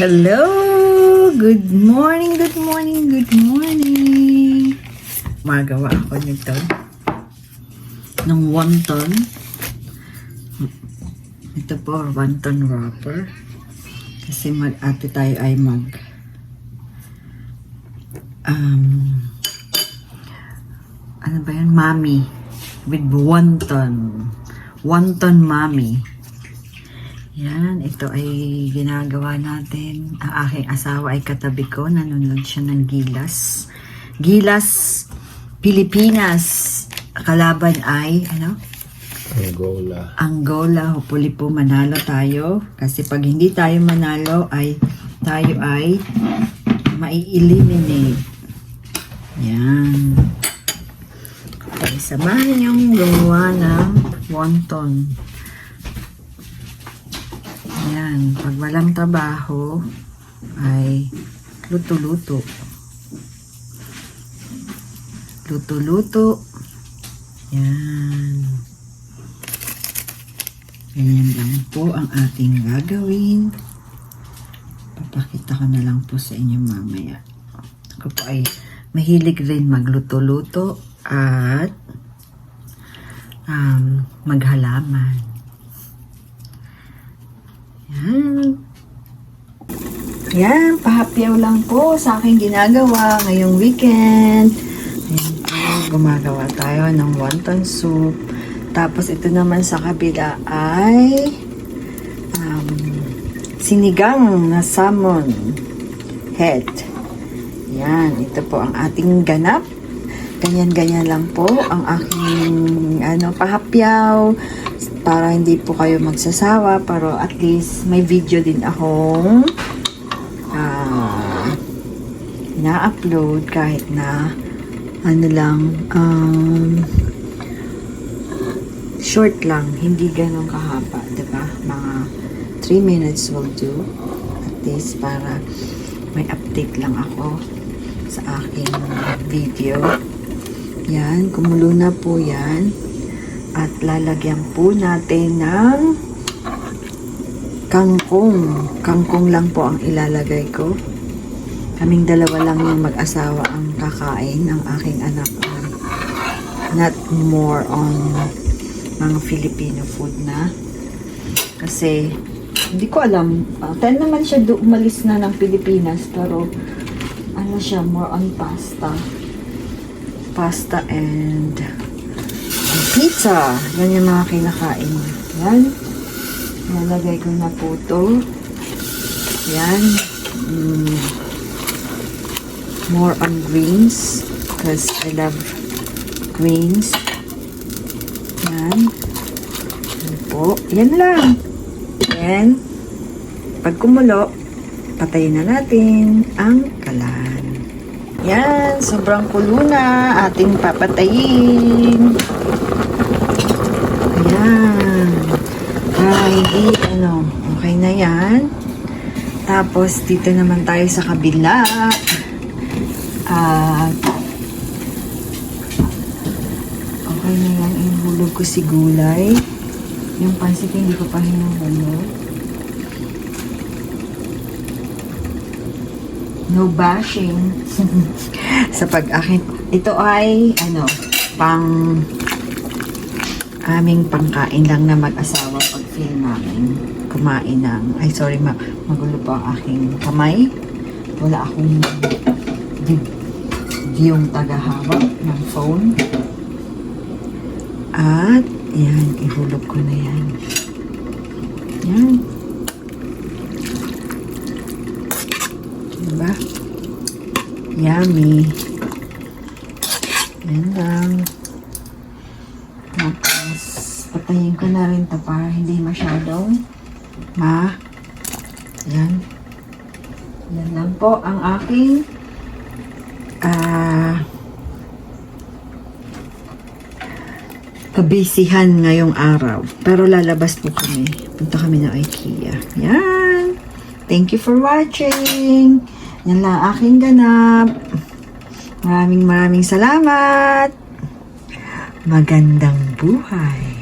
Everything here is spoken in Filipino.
Hello! Good morning, good morning, good morning! Magawa ako nito ng wonton. Ito po, wonton wrapper. Kasi mag-ate tayo ay mag um, ano ba yan? Mami. With wonton. Wonton mami. Yan, ito ay ginagawa natin. Ang aking asawa ay katabi ko. Nanonood siya ng Gilas. Gilas, Pilipinas. Kalaban ay, ano? Angola. Angola. Hopefully po manalo tayo. Kasi pag hindi tayo manalo, ay tayo ay mai-eliminate. Yan. Okay, samahan niyong gumawa ng wonton. Yan. Pag walang trabaho, ay luto-luto. Luto-luto. Yan. Ganyan lang po ang ating gagawin. Papakita ko na lang po sa inyo mamaya. Ako po ay mahilig rin magluto-luto at um, maghalaman. Yan. Yan, pahapyaw lang po sa aking ginagawa ngayong weekend. Ayan gumagawa tayo ng wonton soup. Tapos ito naman sa kabila ay um, sinigang na salmon head. Yan, ito po ang ating ganap. Ganyan-ganyan lang po ang aking ano, pahapyaw para hindi po kayo magsasawa pero at least may video din akong ah, na-upload kahit na ano lang um, short lang hindi ganun kahaba ba mga 3 minutes will do at least para may update lang ako sa aking video. Yan kumulo na po yan at lalagyan po natin ng kangkong. Kangkong lang po ang ilalagay ko. Kaming dalawa lang yung mag-asawa ang kakain ng aking anak. Not more on mga Filipino food na. Kasi, hindi ko alam. Uh, ten naman siya umalis na ng Pilipinas. Pero, ano siya, more on pasta. Pasta and pizza. Yan yung mga kinakain. Yan. Nalagay ko na po ito. Yan. Mm. More on greens. Because I love greens. Yan. Yan po. Yan lang. Then, pag kumulo, patayin na natin ang kalan. Yan, sobrang kulo na. Ating papatayin. Ayan. Ah, hindi, ano, okay na yan. Tapos, dito naman tayo sa kabila. At, okay na yan. Ihulog ko si gulay. Yung pansit, hindi ko pa hinuhulog. No bashing. sa pag-akit. Ito ay, ano, pang aming pangkain lang na mag-asawa pag feel namin kumain ng, ay sorry, ma magulo pa ang aking kamay. Wala akong di, di yung tagahawak ng phone. At, yan, ihulog ko na yan. Yan. Diba? Yummy. Yan lang. Tapos, ko na rin to para hindi masyadong ma. Yan. Yan lang po ang aking ah kabisihan ngayong araw. Pero lalabas po kami. Punta kami ng IKEA. Yan. Thank you for watching. Yan lang ang aking ganap. Maraming maraming salamat. Magandang buhay.